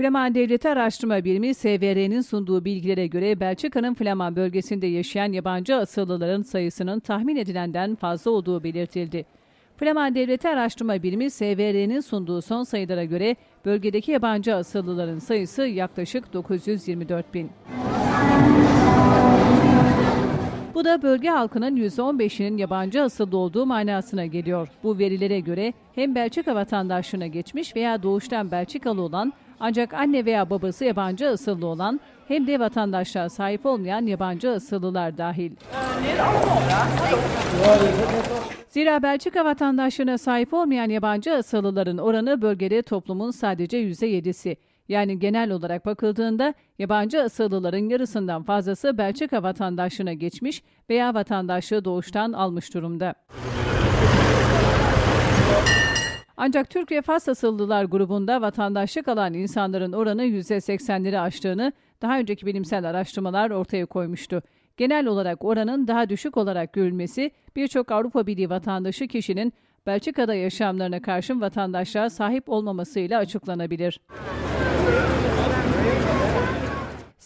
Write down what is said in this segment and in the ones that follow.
Flaman Devleti Araştırma Birimi SVR'nin sunduğu bilgilere göre Belçika'nın Flaman bölgesinde yaşayan yabancı asıllıların sayısının tahmin edilenden fazla olduğu belirtildi. Flaman Devleti Araştırma Birimi SVR'nin sunduğu son sayılara göre bölgedeki yabancı asıllıların sayısı yaklaşık 924 bin. Bu da bölge halkının %15'inin yabancı asıllı olduğu manasına geliyor. Bu verilere göre hem Belçika vatandaşlığına geçmiş veya doğuştan Belçikalı olan ancak anne veya babası yabancı asıllı olan hem de vatandaşlığa sahip olmayan yabancı asıllılar dahil. Zira Belçika vatandaşlığına sahip olmayan yabancı asıllıların oranı bölgede toplumun sadece %7'si. Yani genel olarak bakıldığında yabancı asıllıların yarısından fazlası Belçika vatandaşlığına geçmiş veya vatandaşlığı doğuştan almış durumda. Ancak Türk ve Fas asıllılar grubunda vatandaşlık alan insanların oranı %80'leri aştığını daha önceki bilimsel araştırmalar ortaya koymuştu. Genel olarak oranın daha düşük olarak görülmesi birçok Avrupa Birliği vatandaşı kişinin Belçika'da yaşamlarına karşın vatandaşlığa sahip olmamasıyla açıklanabilir.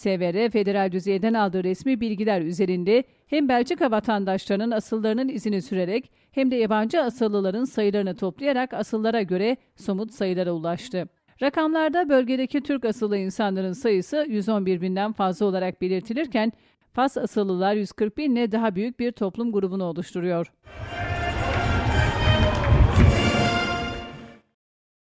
SVR, federal düzeyden aldığı resmi bilgiler üzerinde hem Belçika vatandaşlarının asıllarının izini sürerek hem de yabancı asıllıların sayılarını toplayarak asıllara göre somut sayılara ulaştı. Rakamlarda bölgedeki Türk asıllı insanların sayısı 111 binden fazla olarak belirtilirken Fas asıllılar 140 binle daha büyük bir toplum grubunu oluşturuyor.